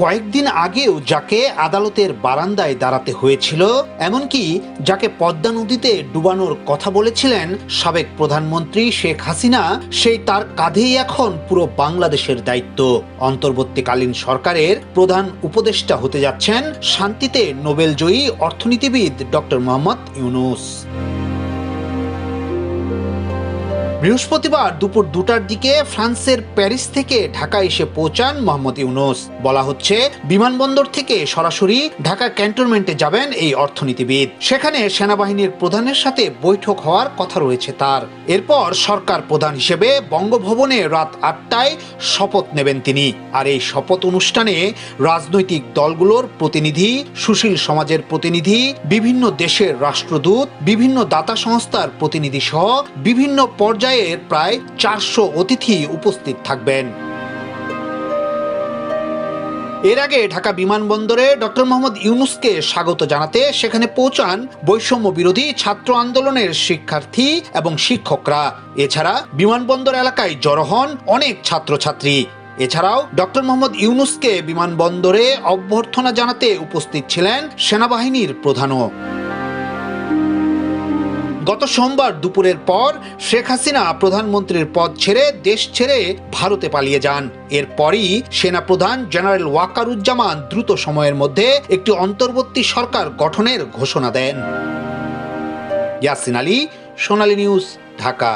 কয়েকদিন আগেও যাকে আদালতের বারান্দায় দাঁড়াতে হয়েছিল, এমনকি যাকে পদ্মা নদীতে ডুবানোর কথা বলেছিলেন সাবেক প্রধানমন্ত্রী শেখ হাসিনা, সেই তার কাঁধেই এখন পুরো বাংলাদেশের দায়িত্ব। অন্তর্বর্তীকালীন সরকারের প্রধান উপদেষ্টা হতে যাচ্ছেন শান্তিতে নোবেলজয়ী অর্থনীতিবিদ ডক্টর মোহাম্মদ ইউনুস। বৃহস্পতিবার দুপুর দুটার দিকে ফ্রান্সের প্যারিস থেকে ঢাকা এসে পৌঁছান মোহাম্মদ ইউনুস। বলা হচ্ছে, বিমানবন্দর থেকে সরাসরি ঢাকা ক্যান্টনমেন্টে যাবেন এই অর্থনীতিবিদ। সেখানে সেনাবাহিনীর প্রধানের সাথে বৈঠক হওয়ার কথা রয়েছে তার। এরপর সরকার প্রধান হিসেবে বঙ্গভবনে রাত আটটায় শপথ নেবেন তিনি। আর এই শপথ অনুষ্ঠানে রাজনৈতিক দলগুলোর প্রতিনিধি, সুশীল সমাজের প্রতিনিধি, বিভিন্ন দেশের রাষ্ট্রদূত, বিভিন্ন দাতা সংস্থার প্রতিনিধি সহ বিভিন্ন পর্যায়ের প্রায় চারশো অতিথি উপস্থিত থাকবেন। এর আগে ঢাকা বিমানবন্দরে ডক্টর মোহাম্মদ ইউনুসকে স্বাগত জানাতে সেখানে পৌঁছান বৈষম্য বিরোধী ছাত্র আন্দোলনের শিক্ষার্থী এবং শিক্ষকরা। এছাড়া বিমানবন্দর এলাকায় জড়ো হন অনেক ছাত্রছাত্রী। এছাড়াও ডক্টর মোহাম্মদ ইউনুসকে বিমানবন্দরে অভ্যর্থনা জানাতে উপস্থিত ছিলেন সেনাবাহিনীর প্রধানও। গত সোমবার দুপুরের পর শেখ হাসিনা প্রধানমন্ত্রীর পদ ছেড়ে দেশ ছেড়ে ভারতে পালিয়ে যান। এরপরই সেনাপ্রধান জেনারেল ওয়াকারুজ্জামান দ্রুত সময়ের মধ্যে একটি অন্তর্বর্তী সরকার গঠনের ঘোষণা দেন। ইয়াসিন আলী, সোনালী নিউজ, ঢাকা।